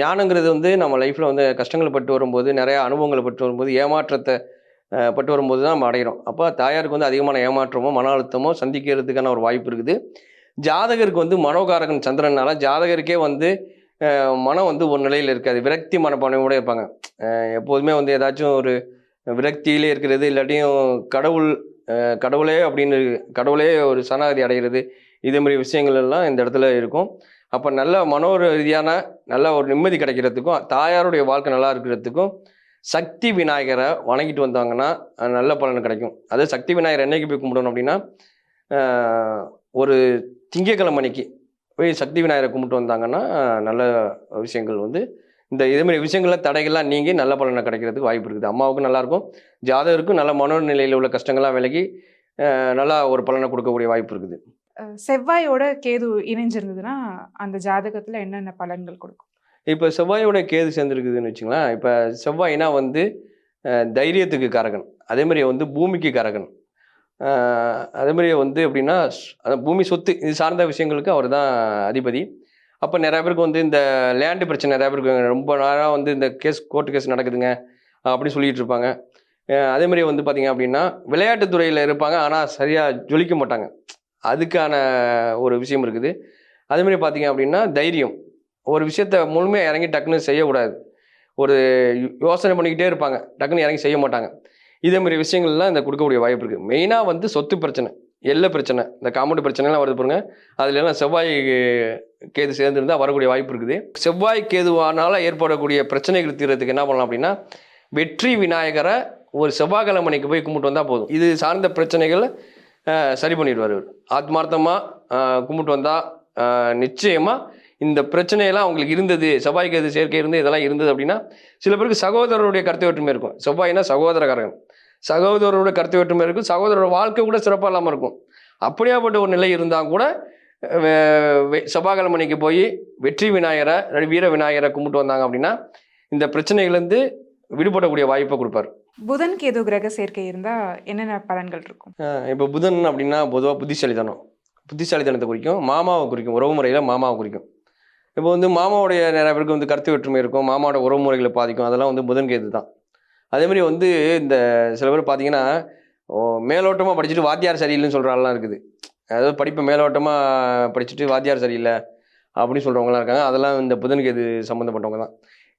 ஞானங்கிறது வந்து நம்ம லைஃப்பில் வந்து கஷ்டங்கள் பட்டு வரும்போது நிறைய அனுபவங்களை பட்டு வரும்போது ஏமாற்றத்தை பட்டு வரும்போது தான் நம்ம அடைகிறோம் அப்போ தாயாருக்கு வந்து அதிகமான ஏமாற்றமோ மன அழுத்தமோ சந்திக்கிறதுக்கான ஒரு வாய்ப்பு இருக்குது. ஜாதகருக்கு வந்து மனோகாரகன் சந்திரனால ஜாதகருக்கே வந்து மனம் வந்து ஒரு நிலையில் இருக்காது. விரக்தி மனப்பான்மையோட இருப்பாங்க. எப்போதுமே வந்து ஏதாச்சும் ஒரு விரக்தியிலே இருக்கிறது இல்லாட்டியும் கடவுள் கடவுளே அப்படின்னு கடவுளே ஒரு சனாதி அடைகிறது. இதே மாதிரி விஷயங்கள் எல்லாம் இந்த இடத்துல இருக்கும். அப்போ நல்ல மனோ ரீதியான நல்ல ஒரு நிம்மதி கிடைக்கிறதுக்கும் தாயாருடைய வாழ்க்கை நல்லா இருக்கிறதுக்கும் சக்தி விநாயகரை வணங்கிட்டு வந்தாங்கன்னா நல்ல பலன் கிடைக்கும். அதே சக்தி விநாயகர் என்னைக்கு போய் கும்பிடணும் அப்படின்னா ஒரு திங்கக்கிழமை அன்னைக்கு போய் சக்தி விநாயகரை கும்பிட்டு வந்தாங்கன்னா நல்ல விஷயங்கள் வந்து இந்த இதே மாதிரி விஷயங்கள்ல தடைகள்லாம் நீங்கி நல்ல பலனை கிடைக்கிறதுக்கு வாய்ப்பு இருக்குது. அம்மாவுக்கும் நல்லாயிருக்கும். ஜாதகருக்கும் நல்ல மனோநிலையில் உள்ள கஷ்டங்கள்லாம் விலகி நல்லா ஒரு பலனை கொடுக்கக்கூடிய வாய்ப்பு இருக்குது. செவ்வாயோட கேது இணைஞ்சிருந்ததுன்னா அந்த ஜாதகத்துல என்னென்ன பலன்கள் கொடுக்கும்? இப்போ செவ்வாயோட கேது சேர்ந்துருக்குதுன்னு வச்சுங்களேன் இப்போ செவ்வாய்னா வந்து தைரியத்துக்கு காரகன். அதே மாதிரி வந்து பூமிக்கு காரகன். அதே மாதிரி வந்து எப்படின்னா பூமி சொத்து இது சார்ந்த விஷயங்களுக்கு அவர் தான் அதிபதி. அப்போ நிறைய பேருக்கு வந்து இந்த லேண்டு பிரச்சனை நிறைய பேருக்கு ரொம்ப நேரம் வந்து இந்த கேஸ் கோர்ட்டு கேஸ் நடக்குதுங்க அப்படின்னு சொல்லிட்டு இருப்பாங்க. அதே மாதிரி வந்து பார்த்தீங்க அப்படின்னா விளையாட்டுத்துறையில் இருப்பாங்க ஆனால் சரியாக ஜொலிக்க மாட்டாங்க. அதுக்கான ஒரு விஷயம் இருக்குது. அதே மாதிரி பார்த்திங்க அப்படின்னா தைரியம். ஒரு விஷயத்த முழுமையாக இறங்கி டக்குன்னு செய்யக்கூடாது. ஒரு யோ- யோசனை பண்ணிக்கிட்டே இருப்பாங்க டக்குன்னு இறங்கி செய்ய மாட்டாங்க. இதே மாதிரி விஷயங்கள்லாம் இந்த கொடுக்கக்கூடிய வாய்ப்பு இருக்குது மெயினாக வந்து சொத்து பிரச்சனை எல்ல பிரச்சனை இந்த காமௌண்ட் பிரச்சனைலாம் வருது பாருங்க. அதுலலாம் எல்லாம் செவ்வாய் கேது சேர்ந்துருந்தா வரக்கூடிய வாய்ப்பு இருக்குது. செவ்வாய் கேதுவானால் ஏற்படக்கூடிய பிரச்சனைகள் தீர்றதுக்கு என்ன பண்ணலாம் அப்படின்னா வெற்றி விநாயகரை ஒரு செவ்வாய்க்கிழமனைக்கு போய் கும்பிட்டு வந்தால் போதும். இது சார்ந்த பிரச்சனைகள் சரி பண்ணிடுவார் இவர். ஆத்மார்த்தமாக கும்பிட்டு வந்தால் நிச்சயமாக இந்த பிரச்சனையெல்லாம் அவங்களுக்கு இருந்தது. செவ்வாய்க்கு சேர்க்கை இருந்து இதெல்லாம் இருந்தது அப்படின்னா சில பேருக்கு சகோதரருடைய கருத்து வேற்றுமை இருக்கும். செவ்வாய்னா சகோதரக்காரன். சகோதரரோட கருத்து வேற்றுமை இருக்கும். சகோதரரோட வாழ்க்கை கூட சிறப்பாக இல்லாமல் இருக்கும். அப்படியாப்பட்ட ஒரு நிலை இருந்தால் கூட செவ்வாய்க்கிழமைக்கு போய் வெற்றி விநாயகரை வீர விநாயகரை கும்பிட்டு வந்தாங்க அப்படின்னா இந்த பிரச்சனைகள்லேருந்து விடுபடக்கூடிய வாய்ப்பை கொடுப்பார். புதன் கேது கிரக சேர்க்கை இருந்தா என்னென்ன பலன்கள் இருக்கும்? இப்போ புதன் அப்படின்னா பொதுவாக புத்திசாலித்தனம். புத்திசாலித்தனத்தை குறிக்கும். மாமாவை குறிக்கும். உறவு முறையில் மாமாவை குறிக்கும். இப்போ வந்து மாமாவுடைய நிறைய பேருக்கு வந்து கருத்து வேற்றுமை இருக்கும். மாமாவோட உறவு முறைகளை பாதிக்கும். அதெல்லாம் வந்து புதன் கேது தான். அதே மாதிரி வந்து இந்த சில பேர் பார்த்தீங்கன்னா மேலோட்டமாக படிச்சுட்டு வாத்தியார் சரியில்லைன்னு சொல்கிற ஆள்லாம் இருக்குது. அதாவது படிப்பை மேலோட்டமாக படிச்சுட்டு வாத்தியார் சரியில்லை அப்படின்னு சொல்கிறவங்களாம் இருக்காங்க. அதெல்லாம் இந்த புதன் கேது சம்மந்தப்பட்டவங்க தான்.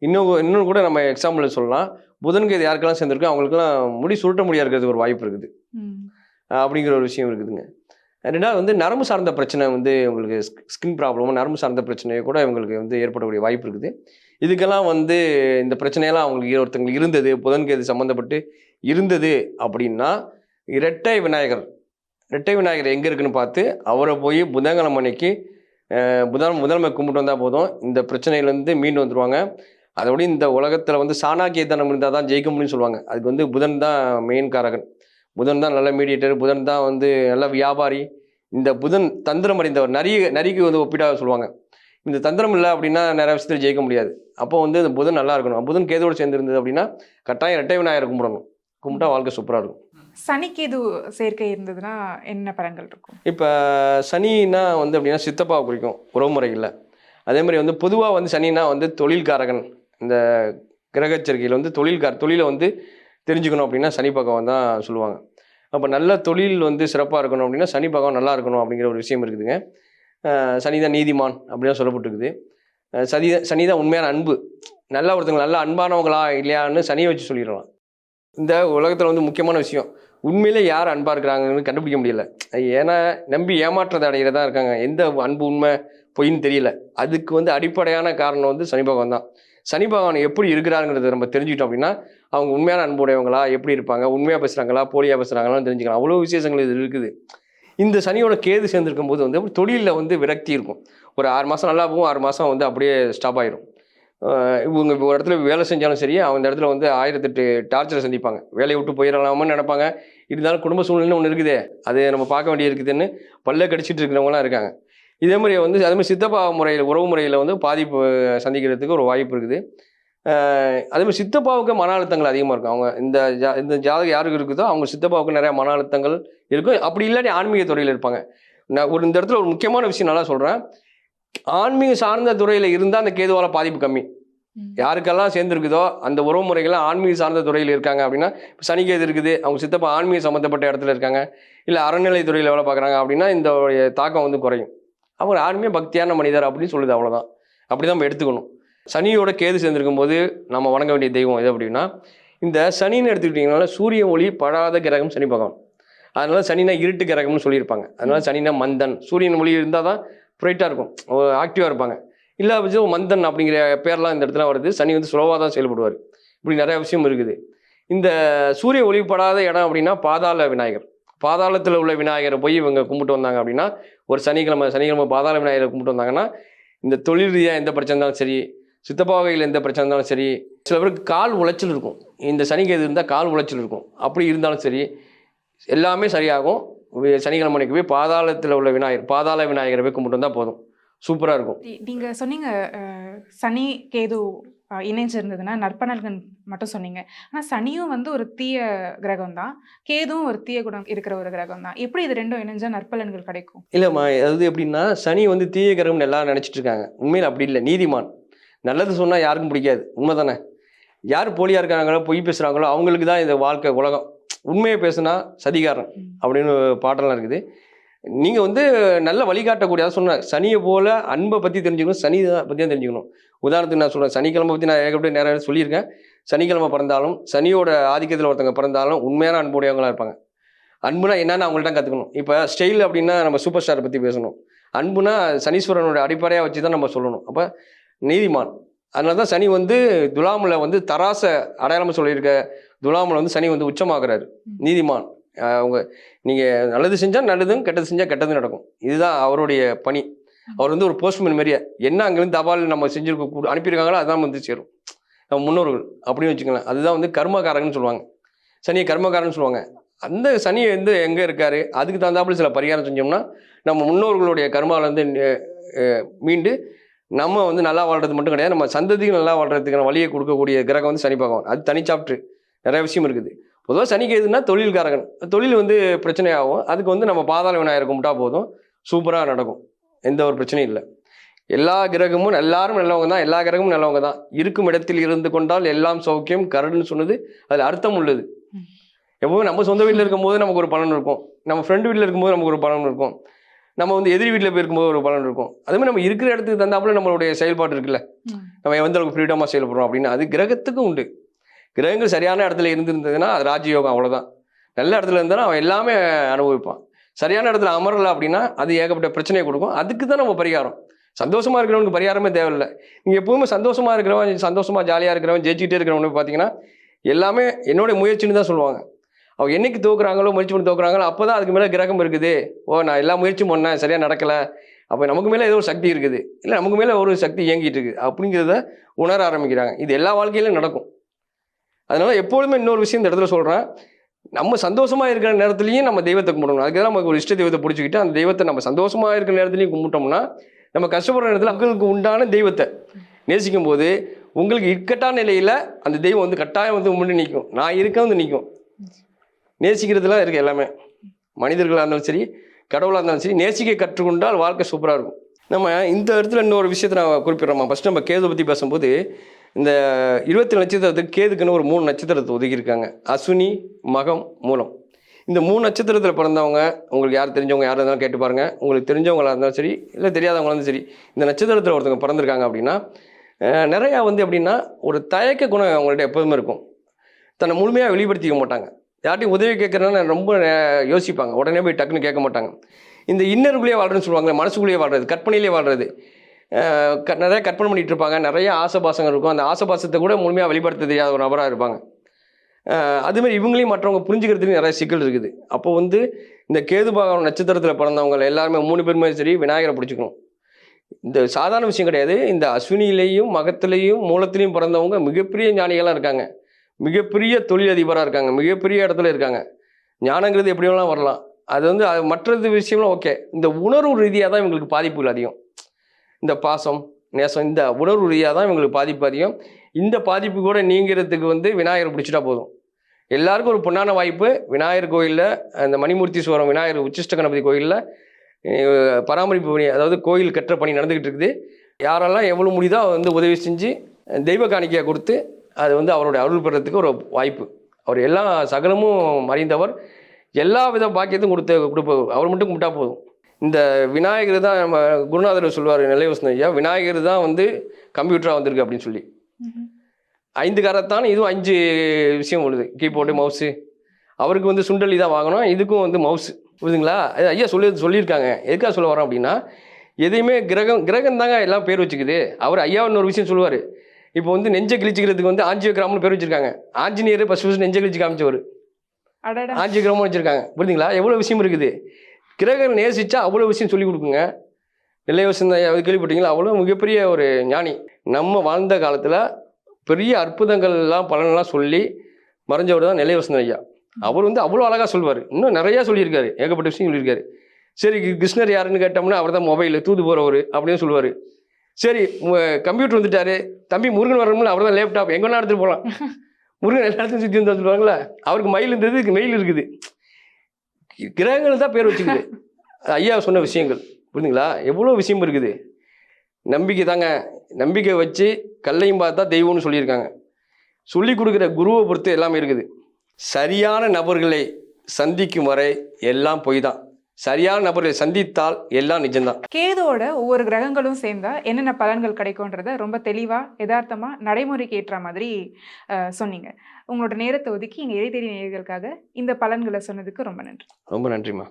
இன்னும் இன்னும் கூட நம்ம எக்ஸாம்பிள் சொல்லலாம். புதன் கேது யாருக்கெல்லாம் சேர்ந்துருக்கோ அவங்களுக்குலாம் முடி சுருட்ட முடியா இருக்கிறதுக்கு ஒரு வாய்ப்பு இருக்குது. அப்படிங்கிற ஒரு விஷயம் இருக்குதுங்க. ரெண்டாவது வந்து நரம்பு சார்ந்த பிரச்சனை வந்து உங்களுக்கு ஸ்கின் ப்ராப்ளமும் நரம்பு சார்ந்த பிரச்சனையை கூட இவங்களுக்கு வந்து ஏற்படக்கூடிய வாய்ப்பு இருக்குது. இதுக்கெல்லாம் வந்து இந்த பிரச்சனையெல்லாம் அவங்களுக்கு ஒருத்தங்களுக்கு இருந்தது புதன்கேது சம்மந்தப்பட்டு இருந்தது அப்படின்னா இரட்டை விநாயகர் இரட்டை விநாயகர் எங்கே இருக்குன்னு பார்த்து அவரை போய் புதன்கிழமை அன்னைக்கு புதன் முதன்மை கும்பிட்டு வந்தால் போதும். இந்த பிரச்சனையிலேருந்து மீண்டு வந்துடுவாங்க அதோடய இந்த உலகத்தில் வந்து சாணாக்கியத்தனம் இருந்தால் தான் ஜெயிக்க முடியும்னு சொல்லுவாங்க. அதுக்கு வந்து புதன் தான் மெயின் காரகன். புதன் தான் நல்ல மீடியேட்டர் புதன் தான் வந்து நல்ல வியாபாரி. இந்த புதன் தந்திரம் அடைந்தவர் நரிய நரிக்கு வந்து ஒப்பிடாக சொல்லுவாங்க. இந்த தந்திரம் இல்லை அப்படின்னா நிறைய விஷயத்தில் ஜெயிக்க முடியாது. அப்போ வந்து இந்த புதன் நல்லா இருக்கணும். புதன் கேதோடு சேர்ந்து இருந்தது அப்படின்னா கட்டாயம் இரட்டை விநாயகரை கும்பிடணும். கும்பிட்டா வாழ்க்கை சூப்பராக இருக்கும். சனிக்கேது சேர்க்கை இருந்ததுன்னா என்ன பலன்கள் இருக்கும்? இப்போ சனின்னா வந்து அப்படின்னா சித்தப்பாவை குறிக்கும் உறவுமுறையில் அதே மாதிரி வந்து பொதுவாக வந்து சனின்னா வந்து தொழில்காரகன். இந்த கிரகச்சரிக்கையில் வந்து தொழில்கார தொழிலை வந்து தெரிஞ்சுக்கணும் அப்படின்னா சனி பகவான் தான் சொல்லுவாங்க. அப்போ நல்ல தொழில் வந்து சிறப்பாக இருக்கணும் அப்படின்னா சனி பகவான் நல்லா இருக்கணும் அப்படிங்கிற ஒரு விஷயம் இருக்குதுங்க. சனிதா நீதிமான் அப்படின்னு சொல்லப்பட்டிருக்குது. அஹ் சனிதா உண்மையான அன்பு. நல்ல ஒருத்தவங்க நல்ல அன்பானவங்களா இல்லையான்னு சனியை வச்சு சொல்லிடலாம். இந்த உலகத்தில் வந்து முக்கியமான விஷயம் உண்மையிலே யார் அன்பாக இருக்கிறாங்கன்னு கண்டுபிடிக்க முடியல. ஏன்னா நம்பி ஏமாற்றத்தை அடைகிறதா இருக்காங்க. எந்த அன்பு உண்மை பொய்ன்னு தெரியல. அதுக்கு வந்து அடிப்படையான காரணம் வந்து சனி பகவான் தான். சனி பகவான் எப்படி இருக்கிறாருங்கிறத நம்ம தெரிஞ்சுக்கிட்டோம் அப்படின்னா அவங்க உண்மையான அன்புடையவங்களா எப்படி இருப்பாங்க உண்மையாக பேசுகிறாங்களா போலியாக பேசுகிறாங்களான்னு தெரிஞ்சுக்கலாம். அவ்வளோ விசேஷங்கள் இது இருக்குது. இந்த சனியோட கேது சேர்ந்துருக்கும் போது வந்து தொழிலில் வந்து விரக்தி இருக்கும். ஒரு ஆறு மாதம் நல்லா போகும் ஆறு மாதம் வந்து அப்படியே ஸ்டாப் ஆயிரும். இவங்க இப்போ ஒரு இடத்துல வேலை செஞ்சாலும் சரி அவங்க இடத்துல வந்து ஆயிரத்தெட்டு டார்ச்சரை சந்திப்பாங்க. வேலையை விட்டு போயிடலாமான்னு நினைப்பாங்க. இருந்தாலும் குடும்ப சூழ்நிலை ஒன்று இருக்குதே. அது நம்ம பார்க்க வேண்டிய இருக்குதுன்னு பல்ல கடிச்சிட்டு இருக்கிறவங்களாம் இருக்காங்க. இதே மாதிரி வந்து அதே மாதிரி சித்தப்பா முறையில் உறவு முறையில் வந்து பாதிப்பு சந்திக்கிறதுக்கு ஒரு வாய்ப்பு இருக்குது. அதேமாதிரி மாதிரி சித்தப்பாவுக்கு மன அழுத்தங்கள் அதிகமாக இருக்கும். அவங்க இந்த ஜா இந்த ஜாதகம் யாருக்கு இருக்குதோ அவங்க சித்தப்பாவுக்கு நிறையா மன அழுத்தங்கள் இருக்கும் அப்படி இல்லாட்டி ஆன்மீக துறையில் இருப்பாங்க. நான் ஒரு இந்த இடத்துல ஒரு முக்கியமான விஷயம் நல்லா சொல்கிறேன் ஆன்மீக சார்ந்த துறையில் இருந்தால் அந்த கேதுவால பாதிப்பு கம்மி. யாருக்கெல்லாம் சேர்ந்துருக்குதோ அந்த உறவு முறைகள்லாம் ஆன்மீக சார்ந்த துறையில் இருக்காங்க அப்படின்னா இப்போ சனிக்கேது இருக்குது அவங்க சித்தப்பா ஆன்மீக சம்மந்தப்பட்ட இடத்துல இருக்காங்க. இல்லை அறநிலைத்துறையில் வேலை பார்க்குறாங்க அப்படின்னா இந்த தாக்கம் வந்து குறையும். அவங்க ஆன்மீக பக்தியான மனிதர் அப்படின்னு சொல்லுது அவ்வளோதான் அப்படி தான் நம்ம எடுத்துக்கணும். சனியோட கேது சேர்ந்திருக்கும் போது நம்ம வணங்க வேண்டிய தெய்வம் எது அப்படின்னா இந்த சனின்னு எடுத்துக்கிட்டிங்கனால சூரிய ஒளி படாத கிரகம் சனி பகவான். அதனால சனினா இருட்டு கிரகம்னு சொல்லியிருப்பாங்க. அதனால சனினா மந்தன். சூரியன் ஒளி இருந்தால் தான் பிரைட்டாக இருக்கும். ஆக்டிவாக இருப்பாங்க. இல்லை பட்சம் மந்தன் அப்படிங்கிற பேர்லாம் இந்த இடத்துல வருது. சனி வந்து சுலவாக தான் செயல்படுவார். இப்படி நிறைய விஷயம் இருக்குது. இந்த சூரிய ஒளிப்படாத இடம் அப்படின்னா பாதாள விநாயகர். பாதாளத்தில் உள்ள விநாயகரை போய் இவங்க கும்பிட்டு வந்தாங்க அப்படின்னா ஒரு சனிக்கிழமை சனிக்கிழமை பாதாள விநாயகரை கும்பிட்டு வந்தாங்கன்னா இந்த தொழில் ரீதியாக எந்த பிரச்சனை இருந்தாலும் சரி சித்தப்பா வகையில் எந்த பிரச்சனை இருந்தாலும் சரி சில பேருக்கு கால் உளைச்சல் இருக்கும். இந்த சனிக்கு எது இருந்தால் கால் உளைச்சல் இருக்கும். அப்படி இருந்தாலும் சரி எல்லாமே சரியாகும். வி- சனிக்கிழமைக்கு போய் பாதாளத்தில் உள்ள விநாயகர் பாதாள விநாயகரை போய் கும்பிட்டு வந்தால் போதும். சூப்பராக இருக்கும். நீ- நீங்க சொன்னீங்க சனி கேது அஹ், இணைஞ்சு இருந்ததுன்னா நற்பலன்கள் மட்டும் சொன்னீங்க. ஆனா சனியும் வந்து ஒரு தீய கிரகம் தான் கேதுவும் ஒரு தீய குணம் இருக்கிற ஒரு கிரகம் தான் எப்படி இது ரெண்டும் இணைஞ்சா நற்பலன்கள் கிடைக்கும்? இல்லைம்மா அதாவது எப்படின்னா சனி வந்து தீய கிரகம்னு எல்லாரும் நினச்சிட்டு இருக்காங்க. உண்மையில் அப்படி இல்லை நீதிமான். நல்லது சொன்னால் யாருக்கும் பிடிக்காது. உண்மை தானே யார் போலியாக இருக்காங்களோ பொய் பேசுகிறாங்களோ அவங்களுக்கு தான் இந்த வாழ்க்கை உலகம். உண்மையை பேசுனா சதிகாரன். அப்படின்னு பாட்டெல்லாம் இருக்குது. நீங்கள் வந்து நல்ல வழிகாட்டக்கூடிய அதான் சொன்னேன் சனியை போல அன்பை பற்றி தெரிஞ்சுக்கணும் சனி பற்றி தான் தெரிஞ்சுக்கணும். உதாரணத்துக்கு நான் சொல்கிறேன் சனிக்கிழமை பற்றி நான் ஏகப்பட்ட நேரம் சொல்லியிருக்கேன். சனிக்கிழமை பிறந்தாலும் சனியோட ஆதிக்கத்தில் ஒருத்தவங்க பிறந்தாலும் உண்மையான அன்புடையவங்களா இருப்பாங்க. அன்புனா என்னன்னு அவங்கள்ட்ட கற்றுக்கணும் இப்போ ஸ்டைல் அப்படின்னா நம்ம சூப்பர் ஸ்டாரை பற்றி பேசணும். அன்புனா சனீஸ்வரனோட அடிப்படையாக வச்சு தான் நம்ம சொல்லணும். அப்போ நீதிமான். அதனால தான் சனி வந்து துலாமில் வந்து தராச அடையாளம் சொல்லியிருக்க துலாமில் வந்து சனி வந்து உச்சமாகிறாரு. நீதிமான். அவங்க நீங்கள் நல்லது செஞ்சால் நல்லதும் கெட்டது செஞ்சால் கெட்டதும் நடக்கும். இதுதான் அவருடைய பணி. அவர் வந்து ஒரு போஸ்ட்மேன் மாதிரியே என்ன அங்கேருந்து தபால் நம்ம செஞ்சிருக்க கூ- அனுப்பியிருக்காங்களோ அதான் வந்து சேரும். நம்ம முன்னோர்கள். அப்படின்னு வச்சுக்கலாம் அதுதான் வந்து கர்மகாரகன்னு சொல்லுவாங்க. சனியை கர்மகாரன்னு சொல்லுவாங்க. அந்த சனி வந்து எங்கே இருக்காரு? அதுக்கு தகுந்தாப்புல சில பரிகாரம் செஞ்சோம்னா நம்ம முன்னோர்களுடைய கர்மாவிலேருந்து மீண்டு நம்ம வந்து நல்லா வாழ்றது மட்டும் கிடையாது. நம்ம சந்ததிக்கு நல்லா வாழ்றதுக்கான வழியை கொடுக்கக்கூடிய கிரகம் வந்து சனி பகவான். அது தனி சாப்டர் நிறைய விஷயம் இருக்குது. பொதுவாக சனிக்கு எதுனா தொழில்காரகன். தொழில் வந்து பிரச்சனையாகும். அதுக்கு வந்து நம்ம பாதாள விநாயகர் கும்பிட்டா போதும். சூப்பராக நடக்கும். எந்த ஒரு பிரச்சனையும் இல்லை. எல்லா கிரகமும் எல்லாரும் நல்லவங்க தான். எல்லா கிரகமும் நல்லவங்க தான். இருக்கும் இடத்தில் இருந்து கொண்டால் எல்லாம் சௌக்கியம். கரடுன்னு சொன்னது அதில் அர்த்தம் உள்ளது. எப்பவுமே நம்ம சொந்த வீட்டில் இருக்கும்போது நமக்கு ஒரு பலன் இருக்கும். நம்ம ஃப்ரெண்டு வீட்டில் இருக்கும்போது நமக்கு ஒரு பலன் இருக்கும். நம்ம வந்து எதிரி வீட்டில் போயிருக்கும்போது ஒரு பலன் இருக்கும். அதே மாதிரி நம்ம இருக்கிற இடத்துக்கு தந்தாப்புல நம்மளுடைய செயல்பாடு இருக்குல்ல. நம்ம எந்த அளவுக்கு ஃப்ரீடமாக செயல்படுறோம் அப்படின்னு. அது கிரகத்துக்கும் உண்டு. கிரகங்கள் சரியான இடத்துல இருந்திருந்ததுன்னா அது ராஜயோகம் அவ்வளோதான் நல்ல இடத்துல இருந்தாலும் அவன் எல்லாமே அனுபவிப்பான். சரியான இடத்துல அமரல அப்படின்னா அது ஏகப்பட்ட பிரச்சனையை கொடுக்கும். அதுக்கு தான் நம்ம பரிகாரம். சந்தோஷமா இருக்கிறவனுக்கு பரிகாரமே தேவையில்லை. நீங்கள் எப்பவுமே சந்தோஷமா இருக்கிறவன் சந்தோஷமா ஜாலியாக இருக்கிறவன் ஜெயிச்சுக்கிட்டே இருக்கிறவனுக்கு பார்த்தீங்கன்னா எல்லாமே என்னுடைய முயற்சின்னு தான் சொல்லுவாங்க. அவங்க என்னைக்கு தோக்குறாங்களோ முயற்சி பண்ணி தோக்குறாங்களோ அப்போ தான் அதுக்கு மேலே கிரகம் இருக்குது. ஓ நான் எல்லா முயற்சியும் பண்ணேன் சரியாக நடக்கலை. அப்போ நமக்கு மேலே ஏதோ ஒரு சக்தி இருக்குது. இல்லை நமக்கு மேலே ஒரு சக்தி இயங்கிட்டு இருக்குது அப்படிங்கிறத உணர ஆரம்பிக்கிறாங்க. இது எல்லா வாழ்க்கையிலும் நடக்கும். அதனால எப்பொழுதுமே இன்னொரு விஷயம் இந்த இடத்துல சொல்கிறேன் நம்ம சந்தோஷமா இருக்கிற நேரத்துலையும் நம்ம தெய்வத்தை கும்பிடணும். அதுக்கு தான் நமக்கு ஒரு இஷ்ட தெய்வத்தை பிடிச்சிக்கிட்டு அந்த தெய்வத்தை நம்ம சந்தோஷமா இருக்கிற நேரத்துலையும் கும்பிட்டோம்னா நம்ம கஷ்டப்படுற நேரத்தில் உங்களுக்கு உண்டான தெய்வத்தை நேசிக்கும் போது உங்களுக்கு இக்கட்டான நிலையில் அந்த தெய்வம் வந்து கட்டாயம் வந்து முன்னாடி நிற்கும் நான் இருக்க வந்து நிற்கும் நேசிக்கிறதுலாம் இருக்கு எல்லாமே. மனிதர்களாக இருந்தாலும் சரி கடவுளாக இருந்தாலும் சரி நேசிக்க கற்றுக்கொண்டால் வாழ்க்கை சூப்பராக இருக்கும். நம்ம இந்த இடத்துல இன்னொரு விஷயத்தை நான் குறிப்பிட்றோமா ஃபஸ்ட் நம்ம கேது பற்றி பேசும்போது இந்த இருபத்தி நட்சத்திரத்துக்கு கேதுக்குன்னு ஒரு மூணு நட்சத்திரத்தை ஒதுக்கியிருக்காங்க. அஸ்வினி மகம் மூலம். இந்த மூணு நட்சத்திரத்தில் பிறந்தவங்க உங்களுக்கு யார் தெரிஞ்சவங்க யார் இருந்தாலும் கேட்டு பாருங்கள் உங்களுக்கு தெரிஞ்சவங்களாக இருந்தாலும் சரி இல்லை தெரியாதவங்களா இருந்தாலும் சரி இந்த நட்சத்திரத்தில் ஒருத்தவங்க பிறந்திருக்காங்க அப்படின்னா நிறையா வந்து எப்படின்னா ஒரு தயக்க குணம் அவங்கள்ட்ட எப்போதுமே இருக்கும். தன்னை முழுமையாக வெளிப்படுத்திக்க மாட்டாங்க. யார்ட்டையும் உதவி கேட்குறதுனா ரொம்ப யோசிப்பாங்க. உடனே போய் டக்குன்னு கேட்க மாட்டாங்க. இந்த இன்னருக்குள்ளேயே வாழ்றதுன்னு சொல்லுவாங்க மனசுக்குள்ளேயே வாழ்றது கற்பனையிலே வாழ்றது. நிறைய கற்பனை பண்ணிட்டு இருப்பாங்க நிறைய ஆசபாசங்கள் இருக்கும். அந்த ஆசபாசத்தை கூட முழுமையாக வெளிப்படுத்த தெரியாத ஒரு நபராக இருப்பாங்க. அதுமாதிரி இவங்களையும் மற்றவங்க புரிஞ்சுக்கிறதுக்கு நிறைய சிக்கல் இருக்குது. அப்போ வந்து இந்த கேது பாகம் நட்சத்திரத்தில் பிறந்தவங்க எல்லாருமே மூணு பேருமே சரி விநாயகரை பிடிச்சிக்கணும். இந்த சாதாரண விஷயம் கிடையாது. இந்த அஸ்வினியிலையும் மகத்திலையும் மூலத்திலையும் பிறந்தவங்க மிகப்பெரிய ஞானிகளாக இருக்காங்க. மிகப்பெரிய தொழிலதிபராக இருக்காங்க. மிகப்பெரிய இடத்துல இருக்காங்க. ஞானங்கிறது எப்படி வேணாலும் வரலாம். அது வந்து அது மற்றது விஷயம்லாம் ஓகே இந்த உணர்வு ரீதியாக தான் இவங்களுக்கு பாதிப்புகள் அதிகம். இந்த பாசம் நேசம் இந்த உணர்வு ரீதியாக தான் இவங்களுக்கு பாதிப்பு அதிகம். இந்த பாதிப்பு கூட நீங்கிறதுக்கு வந்து விநாயகர் பிடிச்சிட்டா போதும். எல்லாருக்கும் ஒரு பொன்னான வாய்ப்பு. விநாயகர் கோயிலில் அந்த மணிமூர்த்தீஸ்வரம் விநாயகர் உச்சிஷ்ட கணபதி கோயிலில் பராமரிப்பு பணி அதாவது கோயில் கட்டுற பணி நடந்துக்கிட்டு இருக்குது. யாரெல்லாம் எவ்வளோ முடியுதோ வந்து உதவி செஞ்சு தெய்வ காணிக்கையாக கொடுத்து அது வந்து அவருடைய அருள் பெறத்துக்கு ஒரு வாய்ப்பு. அவர் எல்லா சகலமும் மறைந்தவர் எல்லா வித பாக்கியத்தையும் கொடுத்து கொடுப்ப அவர் மட்டும் கும்பிட்டா போதும். இந்த விநாயகர் தான் நம்ம குருநாதர் சொல்லுவார் நிலைவசன ஐயா விநாயகர் தான் வந்து கம்ப்யூட்டராக வந்திருக்கு அப்படின்னு சொல்லி. ஐந்து கரத்தான் இதுவும் அஞ்சு விஷயம் உள்ளது. கீபோர்டு மவுஸு அவருக்கு வந்து சுண்டலி தான் வாங்கணும். இதுக்கும் வந்து மவுஸ் புரியுதுங்களா? அது ஐயா சொல்லி சொல்லியிருக்காங்க. எதுக்காக சொல்ல வரோம் அப்படின்னா எதையுமே கிரகம் கிரகம் தாங்க எல்லாம் பேர் வச்சுக்குது. அவர் ஐயா இன்னொரு விஷயம் சொல்லுவார். இப்போ வந்து நெஞ்சை கிழிச்சிக்கிறதுக்கு வந்து ஆஞ்சியோகிராம்னு பேர் வச்சிருக்காங்க. ஆஞ்சநேயர் ஃபஸ்ட் ஃபஸ்ட் நெஞ்சை கிழிச்சு காமிச்சவர். ஆஞ்சியோகிராமும் வச்சுருக்காங்க. புரியுதுங்களா? எவ்வளோ விஷயம் இருக்குது. கிரகம் நேசிச்சா அவ்வளோ விஷயம் சொல்லி கொடுக்குங்க. நிலைவசந்த ஐயா கேள்விப்பட்டீங்களா அவ்வளோ மிகப்பெரிய ஒரு ஞானி. நம்ம வாழ்ந்த காலத்தில் பெரிய அற்புதங்கள்லாம் பலனெல்லாம் சொல்லி மறைஞ்சவர் தான் நிலைவசந்த ஐயா. அவர் வந்து அவ்வளோ அழகாக சொல்லுவார் இன்னும் நிறையா சொல்லியிருக்காரு. ஏகப்பட்ட விஷயம் சொல்லியிருக்காரு. சரி கிருஷ்ணர் யாருன்னு கேட்டோம்னா அவர் தான் மொபைல் தூது போகிறவர் அப்படின்னு சொல்லுவார் சரி கம்ப்யூட்டர் வந்துட்டாரு. தம்பி முருகன் வரணும்ல அவர் தான் லேப்டாப் எங்கே வேணா எடுத்துகிட்டு போகலாம் முருகன் எல்லா இடத்துலையும் சுற்றி வந்து சொல்லுவாங்களா அவருக்கு மயில் இருந்தது மெயில் இருக்குது. கிரகங்கள் தான் பேர் வச்சுக்குது. ஐயா சொன்ன விஷயங்கள். புரியுதுங்களா எவ்வளோ விஷயம் இருக்குது? நம்பிக்கை தாங்க. நம்பிக்கை வச்சு கல்லையும் பார்த்தா தெய்வம்னு சொல்லியிருக்காங்க. சொல்லி கொடுக்குற குருவை பொறுத்து எல்லாமே இருக்குது. சரியான நபர்களை சந்திக்கும் வரை எல்லாம் பொய் தான் சரியான நபர்களை சந்தித்தால் எல்லாம் நிஜம்தான். கேதோட ஒவ்வொரு கிரகங்களும் சேர்ந்தா என்னென்ன பலன்கள் கிடைக்கும்ன்றத ரொம்ப தெளிவாக யதார்த்தமாக நடைமுறைக்கு ஏற்ற மாதிரி சொன்னீங்க. உங்களோட நேரத்தை ஒதுக்கி எங்க இறை நேர்களுக்காக இந்த பலன்களை சொன்னதுக்கு ரொம்ப நன்றி. ரொம்ப நன்றிம்மா.